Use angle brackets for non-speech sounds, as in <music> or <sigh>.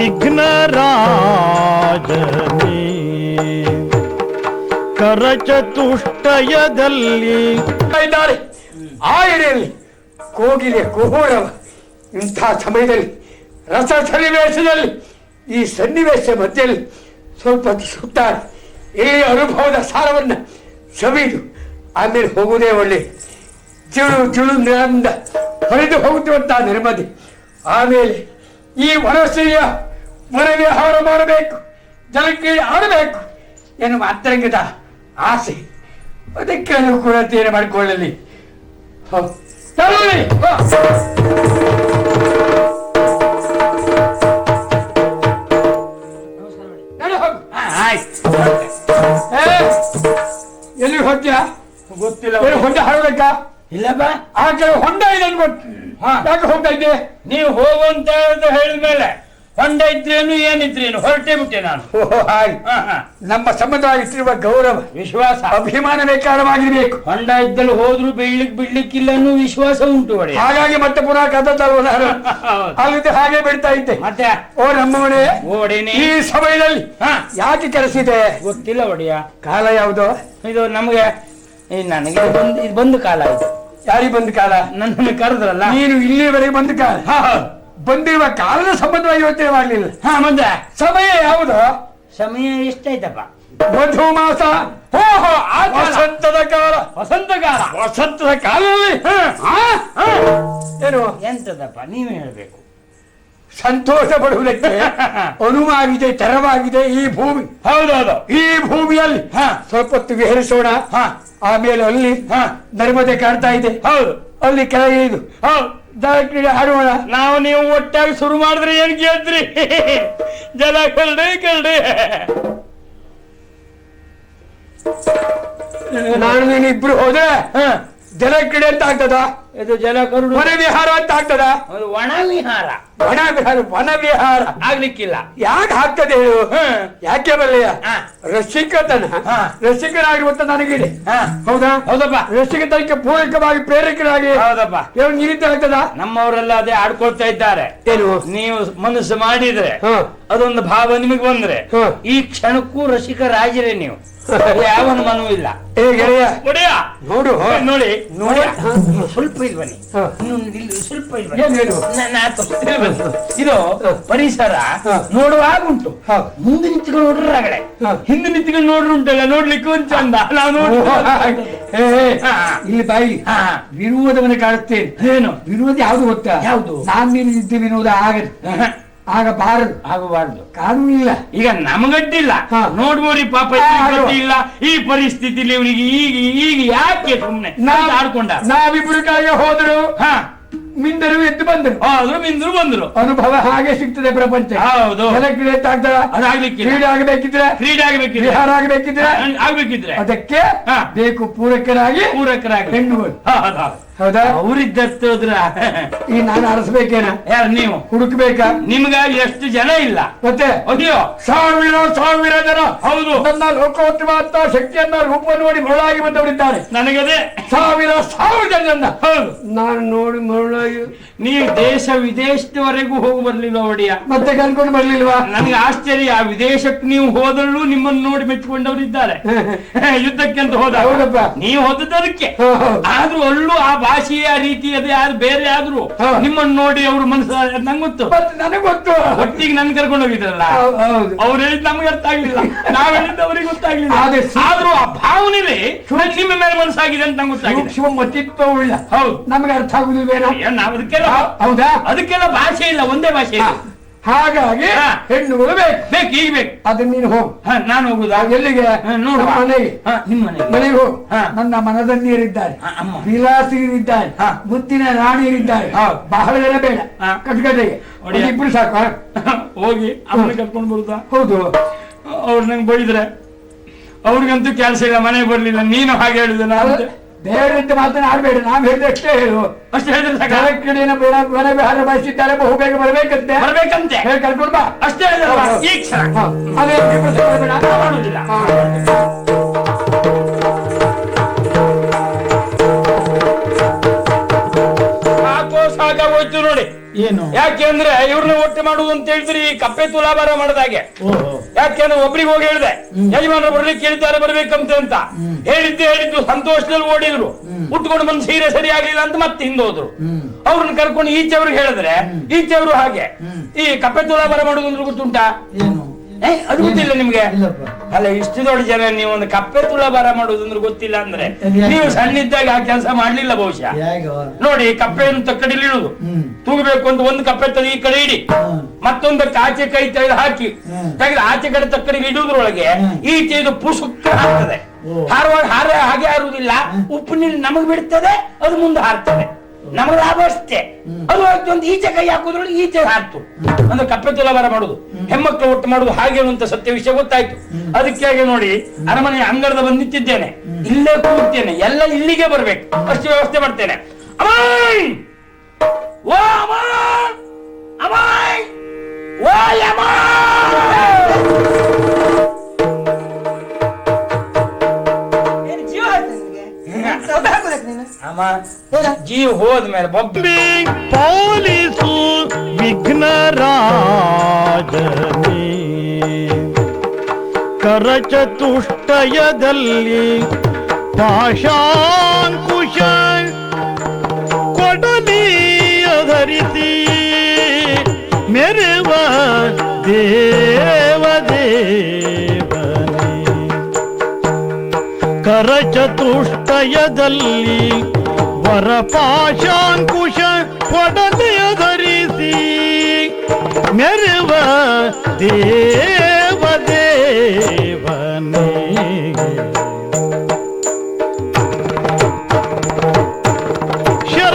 ವಿಘ್ನ ರಾಜನೇ ಕರಚತುಷ್ಟಯದಲ್ಲಿ ಇದ್ದಾರೆ ಆ ಎಡೆಯಲ್ಲಿ ಕೋಗಿಲೆ ಕುಹೂರವ ಇಂಥ ಸಮಯದಲ್ಲಿ, ರಸ ಸನ್ನಿವೇಶದಲ್ಲಿ, ಈ ಸನ್ನಿವೇಶ ಮಧ್ಯದಲ್ಲಿ ಸ್ವಲ್ಪ ಸುತ್ತಾರೆ ಇಲ್ಲಿ ಅನುಭವದ ಸಾರವನ್ನು ಸವಿದು, ಆಮೇಲೆ ಹೋಗುವುದೇ ಒಳ್ಳೆ. ಜುಳು ಜುಳು ನಿರಂದ, ಹರಿದು ಹೋಗುತ್ತಿರುವಂತಹ ನೆಮ್ಮದಿ. ಆಮೇಲೆ ಈ ವನಸ್ತ್ರೀಯ ಮನವಿಹಾರ ಮಾಡಬೇಕು ಜನಕ್ಕೆ ಆಡಬೇಕು ಎನ್ನುವ ಅಂತರಂಗದ ಆಸೆ. ಅದಕ್ಕೆ ನೀವು ಕೂಡ ತೀರ್ಮಾನ ಮಾಡಿಕೊಳ್ಳಲಿ. ಎಲ್ಲಿ ಹೋಗ್ತೀಯ? ಗೊತ್ತಿಲ್ಲ. ಏನು ಹೊಂಡ ಹಾಡಬೇಕ? ಇಲ್ಲಪ್ಪ. ಆ ಕೆಲವು ಹೊಂಡ ಇದೆ ಅನ್ಕೊಟ್ಟು ಹಾ. ಯಾಕೆ ಹೋಗ್ತಾ ಇದ್ದೆ? ನೀವು ಹೋಗುವಂತ ಹೇಳಿದ ಮೇಲೆ ಹೊಂಡ ಇದ್ರೇನು ಏನಿದ್ರೇನು ಹೊರಟೇ ಬಿಟ್ಟೆ ನಾನು. ಓ, ಹಾಗೆ. ಹಾ, ಹಾ. ನಮ್ಮ ಸಂಬಂಧವಾಗಿಟ್ಟಿರುವ ಗೌರವ ವಿಶ್ವಾಸ. ಅಭಿಮಾನ ಕಾರಣವಾಗಿರ್ಬೇಕು ಹೊಂಡ ಇದ್ದಲ್ಲಿ ಹೋದ್ರು ಬೀಳ್ಲಿಕ್ ಬಿಡ್ಲಿಕ್ಕಿಲ್ಲ ಅನ್ನೋ ವಿಶ್ವಾಸ ಉಂಟು ಒಡೆಯ ಹಾಗಾಗಿ ಮತ್ತೆ ಪುನಃ ನಾನು <laughs> ಹೌದು. ಅಲ್ಲಿದ್ದ ಹಾಗೆ ಬಿಡ್ತಾ ಇದ್ದೆ. ಮತ್ತೆ? ಓ ನಮ್ಮವನೇ ಓಡೇನೆ ಈ ಸಮಯದಲ್ಲಿ ಹಾ. ಯಾಕೆ ಕೆಲಸಿದೆ ಗೊತ್ತಿಲ್ಲ ಒಡೆಯ. ಕಾಲ ಯಾವುದು? ಇದು ನಮಗೆ ಈ ನನಗೆ ಬಂದು ಇದು ಬಂದು ಕಾಲ ಇದು. ಯಾರಿಗೆ ಬಂದ ಕಾಲ? ನನ್ನನ್ನು ಕರೆದ್ರಲ್ಲ? ನೀನು ಇಲ್ಲಿವರೆಗೆ ಬಂದ ಕಾಲ. ಹಾ ಹಾ. ಬಂದಿರುವ ಕಾಲದ ಸಂಬಂಧವಾಗಿ ಯೋಚನೆ ಮಾಡಲಿಲ್ಲ. ಹಾ ಮುಂದೆ ಸಮಯ ಯಾವುದು? ಸಮಯ ಎಷ್ಟಾಯ್ತಪ್ಪ ಮಧು ಮಾಸ. ಓಹೋ ಹೋ ಆ ಕಾಲ. ವಸಂತದ ಕಾಲ. ವಸಂತ ಕಾಲ. ವಸಂತದ ಕಾಲದಲ್ಲಿ? ಹಾ, ಆ? ಏನು? ಎಂತದಪ್ಪ? ನೀವೇ ಹೇಳ್ಬೇಕು. ಸಂತೋಷ ಪಡುವುದಕ್ಕೆ ಅನುವಾಗಿದೆ ತೆರವಾಗಿದೆ ಈ ಭೂಮಿ. ಹೌದೌದು. ಈ ಭೂಮಿಯಲ್ಲಿ ಹಾ. ಸ್ವಲ್ಪ ಹೊತ್ತು ವಿಹರಿಸೋಣ ಹಾ. ಆಮೇಲೆ ಅಲ್ಲಿ ಹಾ. ನರ್ಮದೆ ಕಾಣ್ತಾ ಇದೆ. ಹೌದು. ಅಲ್ಲಿ ಕೆಳಗೆ ಇದು ಹೌದು. ನಾವು ನೀವು ಒಟ್ಟಾಗಿ ಶುರು ಮಾಡಿದ್ರೆ ಏನ್ ಕೇಳ್ತ್ರಿ? ಜಲ ಕಲ್ರಿ ಕಲ್ರಿ ನಾನು ನೀನು ಇಬ್ರು ಹೋದ್ರೆ ಹ, ಜಲಕ್ರೀಡೆ ಅಂತ ಆಗ್ತದ? ಇದು ಜಲ ಕರುಡು. ವನ ವಿಹಾರ ಅಂತ ಆಗ್ತದ? ಅದು ಒಣ ವಿಹಾರ. ವನ ವಿಹಾರ ವನ ವಿಹಾರ. ಆಗ್ಲಿಕ್ಕಿಲ್ಲ. ಯಾಕೆ ಆಗ್ತದೆ ಹೇಳು? ಹ, ಯಾಕೆ ಬಲ್ಲೆಯ ರಸಿಕ ತನ. ರಸಿಕನಾಗಿರುವಂತ ನನಗಿದೆ. ಹೌದಾ? ಹೌದಪ್ಪ. ರಸಿಕತನಕ್ಕೆ ಪೂರಕವಾಗಿ ಪ್ರೇರಕರಾಗಿ ಹೌದಪ್ಪ. ಏನು ನಿರೀತ ಆಗ್ತದ? ನಮ್ಮವರೆಲ್ಲ ಅದೇ ಆಡ್ಕೊಳ್ತಾ ಇದ್ದಾರೆ. ಏನು? ನೀವು ಮನಸ್ಸು ಮಾಡಿದ್ರೆ. ಅದೊಂದು ಭಾವ ನಿಮಗೆ ಬಂದ್ರೆ. ಈ ಕ್ಷಣಕ್ಕೂ ರಸಿಕ ರಾಜರೇ ನೀವು. ಯಾವನ ಅನುಮಾನವೂ ಇಲ್ಲ. ಏ ಗೆಳೆಯ. ಒಡೆಯ. ನೋಡು ನೋಡಿ. ನೋಡಿ. ಸ್ವಲ್ಪ ಇಲ್ಲಿ ಬನ್ನಿ ಇಲ್ಲಿ ಸ್ವಲ್ಪ ಇಲ್ಲಿ ಇದು ಪರಿಸರ. ನೋಡುವಾಗ ಉಂಟು. ಮುಂದೆ ನಿಂತ್ಕೊಂಡು ನೋಡ್ರಿ ಆಗಡೆ. ಹಿಂದೆ ನಿಂತ್ಕೊಂಡು ನೋಡ್ರಿ ಉಂಟಲ್ಲ ನೋಡ್ಲಿಕ್ಕೆ ಒಂದು ಚಂದ ನಾವು ನೋಡಿ ಇಲ್ಲಿ ಬಾಯಿ. ಹಾ. ವಿರೋಧವನ್ನು ಕಾಡುತ್ತೇನೆ. ಏನು? ವಿರೋಧ ಯಾವುದು ಗೊತ್ತಾ? ಯಾವ್ದು? ನಾನ್ ನೀನು ಇದ್ದ ವಿನೋದ ಆಗದು ಹ. ಆಗಬಾರದು. ಕಾರಣ ಕಾನೂನಿಲ್ಲ. ಈಗ ನಮಗಡ್ಡಿಲ್ಲ. ಹಾ. ನೋಡ್ಬೋರಿ ಪಾಪ ಇಲ್ಲ. ಗೊತ್ತಿಲ್ಲ ಈ ಪರಿಸ್ಥಿತಿಲಿ ಇವನಿಗೆ ಈಗ ಈಗ ಯಾಕೆ ಸುಮ್ಮನೆ ನಾವ್- ಆಡ್ಕೊಂಡ? ನಾವಿಬ್ರು ಕೆಳಗೆ ಹೋದ್ರು. ಹಾ. ಮಿಂದರು ಎದ್ದು ಬಂದರು. ಹೌದು ಮಿಂದ್ರು ಬಂದ್ರು. ಅನುಭವ ಹಾಗೆ ಸಿಗ್ತದೆ ಪ್ರಪಂಚ. ಹೌದು. ಕ್ರೀಡೆ ಆಗ್ತದ? ಅದಾಗ್ಲಿಕ್ಕೆ ಕ್ರೀಡೆ ಆಗಬೇಕಿದ್ರೆ? ಕ್ರೀಡೆ ಆಗ್ಬೇಕಿದ್ರೆ. ವಿಹಾರ ಆಗಬೇಕಿದ್ರೆ? ಆಗ್ಬೇಕಿದ್ರೆ. ಅದಕ್ಕೆ ಹಾ. ಬೇಕು ಪೂರಕರಾಗಿ ಪೂರಕರಾಗಿ. ಹೆಣ್ಣು ಹೌದು ಹೌದಾ. ಅವರಿದ್ದತ್ತೋದ್ರ ಈ ನಾನು ಅರಸ್ಬೇಕೇನ ಯಾರು ನೀವು? ಹುಡುಕ್ಬೇಕಾ? ನಿಮ್ಗಾಗಿ ಎಷ್ಟು ಜನ ಇಲ್ಲ. ಮತ್ತೆ? ಅಯ್ಯೋ. ಸಾವಿರ ಸಾವಿರ ಜನ. ಹೌದು. ನನ್ನ ಲೋಕೋತ್ತಮ ಶಕ್ತಿಯನ್ನ ರೂಪ ನೋಡಿ ಮರುಳಾಗಿ ಬಂದವರಿದ್ದಾರೆ. ನನಗದೇ. ಸಾವಿರ ಸಾವಿರ ಜನ ಹೌದು. ನಾನು ನೋಡಿ ಮರುಳಾಗಿ. ನೀವು ದೇಶ ವಿದೇಶದವರೆಗೂ ಹೋಗಿ ಬರ್ಲಿಲ್ಲ ಒಡೆಯ? ಮತ್ತೆ ಕಲ್ಕೊಂಡು ಬರ್ಲಿಲ್ವಾ? ನನಗೆ ಆಶ್ಚರ್ಯ. ಆ ವಿದೇಶಕ್ಕೆ ನೀವು ಹೋದಲ್ಲೂ ನಿಮ್ಮನ್ನು ನೋಡಿ ಮೆಚ್ಚಿಕೊಂಡವರಿದ್ದಾರೆ. ಯುದ್ಧಕ್ಕೆ ಅಂತ ಹೋದ. ಹೌದಪ್ಪ. ನೀವು ಹೋದದ್ದು ಅದಕ್ಕೆ ಆದ್ರೂ ಅಲ್ಲೂ ಆ ಭಾಷೆಯ ರೀತಿ ಅದೇ ಯಾರು ಬೇರೆ ಆದ್ರೂ. ನಿಮ್ಮನ್ನು ನೋಡಿ ಅವ್ರ ಮನಸ್ಸು ನಂಗೆ ಗೊತ್ತು. ನನಗೆ ಗೊತ್ತು. ಒಟ್ಟಿಗೆ ನನ್ ಕರ್ಕೊಂಡು ಹೋಗಿದ್ರಲ್ಲ ಹೌದು ಅವ್ರು ಹೇಳಿದ್ ನಮ್ಗೆ ಅರ್ಥ ಆಗ್ಲಿಲ್ಲ. ನಾವ್ ಹೇಳಿದ್ದು ಅವ್ರಿಗೆ ಗೊತ್ತಾಗ್ಲಿಲ್ಲ. ಆದ್ರೆ ಆದ್ರೂ ಆ ಭಾವನೆಲೆ ನಿಮ್ಮ ಮೇಲೆ ಮನಸ್ಸಾಗಿದೆ ಅಂತ ನಂಗೆ ಗೊತ್ತಾಗಿದೆ. ಶಿವ ಉಳ್ಳ. ಹೌದು. ನಮ್ಗೆ ಅರ್ಥ ಆಗುದಿಲ್ಲ ಬೇರೆ ನಾವ್ ಅದಕ್ಕೆಲ್ಲ ಹೌದಾ? ಅದಕ್ಕೆಲ್ಲ ಭಾಷೆ ಇಲ್ಲ ಒಂದೇ ಭಾಷೆ. ಹಾಗಾಗಿ. ಹೆಣ್ಣುಗಳು ಬೇಕು. ಬೇಕು ಈಗ ಬೇಕು. ಅದನ್ನ ನೀನು ಹೋಗು. ಹ, ನಾನು ಹೋಗುದಾ? ಎಲ್ಲಿಗೆ? ನೋಡು. ಮನೆಗೆ. ನಿಮ್ಮ ಮನೆಗೆ. ಹೋಗು. ಹಾ. ನನ್ನ ಮನದನ್ನೀರಿದ್ದಾರೆ ವಿಲಾಸಿಯರಿದ್ದಾರೆ. ಮುತ್ತಿನ ರಾಣಿಯರಿದ್ದಾರೆ. ಬಹಳ ಜನ ಬೇಡ. ಕಟ್ಕಡೆಗೆ ಒಡೆಯ. ಇಬ್ರು ಸಾಕು? ಹೋಗಿ ಅಮ್ಮನ ಕರ್ಕೊಂಡು ಬರುದಾ ಹೌದು. ಅವ್ರು ನಂಗೆ ಬೈದ್ರೆ ಅವ್ರಿಗಂತೂ ಕೆಲಸ ಇಲ್ಲ ಮನೆಗೆ ಬರ್ಲಿಲ್ಲ ನೀನು ಹಾಗೆ ಹೇಳಿದ ನಾನು ಬೇರೆ ಮಾತನಾಡಬೇಡ ನಾವು ಹೇಳಿದಷ್ಟೇ ಹೇಳು. ಅಷ್ಟೇ ಹೇಳಿದ್ರೆ ಬೇಡ ವಿಹಾರ ಬಯಸಿದ್ದಾರೆ ಬಹು ಬೇಗ ಬರಬೇಕಂತೆ. ಬರ್ಬೇಕಂತೆ? ಹೇಳಿ ಕರ್ಕೊಂಡು ಬಾ. ಅಷ್ಟೇ. ಅದೇ ಏನು? ಯಾಕೆಂದ್ರೆ ಇವ್ರನ್ನ ಒಟ್ಟೆ ಮಾಡುದು ಅಂತ ಹೇಳಿದ್ರಿ ಈ ಕಪ್ಪೆ ತುಲಾಭಾರ ಮಾಡಿದಾಗೆ ಯಾಕೆ ಯಾಕೆಂದ್ರೆ ಒಬ್ರಿಗೆ ಹೋಗಿ ಹೇಳಿದೆ ಯಜಮಾನ ಬರ್ಲಿಕ್ಕೆ ಕೇಳ್ತಾರೆ ಬರ್ಬೇಕಂತೆ ಅಂತ. ಹೇಳಿದ್ದು ಹೇಳಿದ್ದು ಸಂತೋಷದಲ್ಲಿ ಓಡಿದ್ರು. ಉಟ್ಕೊಂಡು ಬಂದು ಸೀರೆ ಸರಿ ಆಗ್ಲಿಲ್ಲ ಅಂತ ಮತ್ತೆ ಹಿಂದೋದ್ರು. ಹೋದ್ರು ಅವ್ರನ್ನ ಕರ್ಕೊಂಡು ಈಚೆವ್ರಿಗೆ ಹೇಳಿದ್ರೆ ಈಚೆವ್ರು ಹಾಗೆ. ಈ ಕಪ್ಪೆ ತುಲಾಭಾರ ಮಾಡುದು ಅಂದ್ರೆ ಗೊತ್ತುಂಟಾ? ಏನು? ಏ, ಅದು ಗೊತ್ತಿಲ್ಲ ನಿಮ್ಗೆ? ಅಲ್ಲ ಇಷ್ಟು ದೊಡ್ಡ ಜನ ನೀವು ಒಂದು ಕಪ್ಪೆ ತುಲಾಭಾರ ಮಾಡುದು ಅಂದ್ರೆ ಗೊತ್ತಿಲ್ಲ ಅಂದ್ರೆ ಅದು ನೀವು ಸಣ್ಣಿದ್ದಾಗ ಆ ಕೆಲಸ ಮಾಡ್ಲಿಲ್ಲ ಬಹುಶಃ. ನೋಡಿ ಕಪ್ಪೆಯನ್ನು ತಕ್ಕಡಿಲಿ ಇಡುದು. ಹ್ಮ್. ತೂಗಬೇಕು ಅಂತ ಒಂದು ಕಪ್ಪೆ ತೆಗೆದು ಈ ಕಡೆ ಇಡಿ. ಮತ್ತೊಂದು ಮತ್ತೊಂದಕ್ಕೆ ಆಚೆ ಕೈ ತೆಗೆದು ಹಾಕಿ. ತೆಗೆದು ಆಚೆ ಕಡೆ ತಕ್ಕಡಿ ಇಡುದ್ರೊಳಗೆ ಈ ಈಚೆ ಇದು ಪುಸುಕ್ಕ ಹಾಕ್ತದೆ. ಹಾರುವಾಗ ಹಾರ ಹಾಗೆ ಹಾರುವುದಿಲ್ಲ. ಉಪ್ಪು ನೀರು ನಮಗ್ ಬಿಡ್ತದೆ ಅದು ಮುಂದೆ ಹಾರ್ತದೆ. ನಮಗ್ ಲಾಭ ಅದು ಒಂದು ಈಚೆ ಕೈ ಹಾಕುದ್ರೊಳಗೆ ಈಚೆ ಹಾಕ್ತು ಅಂದ್ರೆ ಕಪ್ಪೆ ತುಲಾಭಾರ ಮಾಡುದು. ಹೆಮ್ಮಕ್ಕಳು ಒಟ್ಟು ಮಾಡುದು ಹಾಗೆ ಅಂತ ಸತ್ಯ ವಿಷಯ ಗೊತ್ತಾಯ್ತು. ಅದಕ್ಕಾಗಿ ನೋಡಿ, ಅರಮನೆ ಅಂಗಡದ ಬಂದು ನಿಂತಿದ್ದೇನೆ. ಇಲ್ಲೇ ಕೂಡ್ತೇನೆ ಎಲ್ಲ ಇಲ್ಲಿಗೆ ಬರ್ಬೇಕು. ಅಷ್ಟು ವ್ಯವಸ್ಥೆ ಮಾಡ್ತೇನೆ. ಅಮಾಯ್! ಓ ಅಮಾಯ್! ಅಮಾಯ್! ಓ ಯಮಾಯ್! ಹಾಕೋದಕ್ಕೆ ನೀನು? ಅಮ್ಮ ಜೀವ ಹೋದ್ಮೇಲೆ ಬೊಬ್ಬೆ ಪೊಲೀಸು ವಿಘ್ನರಾಜನೇ ಕರಚತುಷ್ಟಯದಲ್ಲಿ ಪಾಶಾಂಕುಶ ಕೊಡಲಿಯ ಧರಿಸಿ ಮೆರೆವ ದೇವದೇವನೇ ಕರಚತುಷ್ಟಯದಲ್ಲಿ ವರಪಾಶಾಂಕುಶ ಕೊಡಲೆಯ ಧರಿಸಿ ಮೆರವ ದೇವದೇವನೇ